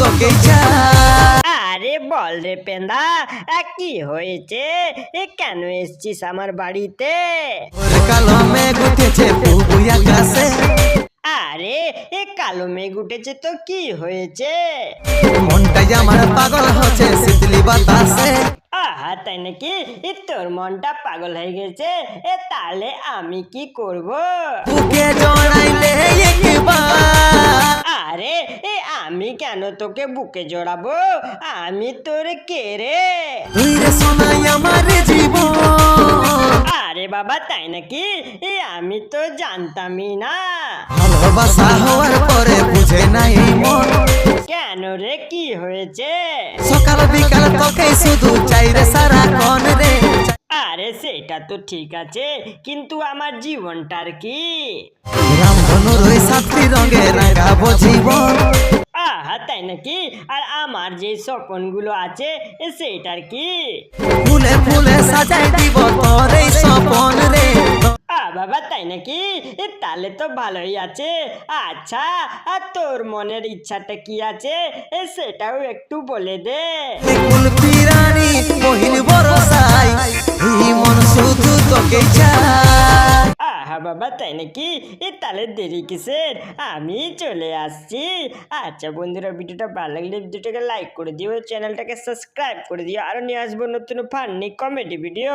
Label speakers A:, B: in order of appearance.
A: চাই
B: আরে বল রে পেন্দা কি হয়েছে? এ কেন এসছিস আমার বাড়িতে?
A: আকাশে।
B: আরে এ কালো মেঘ উঠেছে তো কি হয়েছে?
A: মনটাই আমার পাগল হচ্ছে শীতলি বাতাসে।
B: আহা তাই নাকি? এ তোর মনটা পাগল হয়ে গেছে? এ তাহলে আমি কি করব?
A: বুকে জড়াইলে
B: কেন তোকে বুকে জড়াবো? আমি তোর কে রে?
A: তুই রে সোনাই আমার জীবন।
B: আরে বাবা তাই নাকি? এ আমি তো জানতামই না।
A: ভালোবাসা হওয়ার পরে বুঝে নাই মন।
B: কেন রে কি হয়েছে?
A: সকাল বিকাল তোকে শুধু চাই রে সারা কন রে।
B: আরে সেটা তো ঠিক আছে কিন্তু আমার জীবনটার কি?
A: সাতটি রঙে
B: আর আমার যে স্বপনগুলো আছে সেটার কি?
A: ফুলে ফুলে সাজাই দিব তোর এই স্বপন রে।
B: বাবা তাই নাকি? তাহলে তো ভালোই আছে। আচ্ছা আর তোর মনের ইচ্ছাটা কি আছে? সেটাও একটু বলে দে।
A: মন শুধু তোকে
B: বাবা, তাই নাকি? এ তাহলে দেরি কিসের? আমি চলে আসছি। আচ্ছা বন্ধুরা, ভিডিওটা ভালো লাগলে ভিডিওটাকে লাইক করে দিও, চ্যানেলটাকে সাবস্ক্রাইব করে দিও আরও নিয়ে আসব নতুন ফান্নি কমেডি ভিডিও।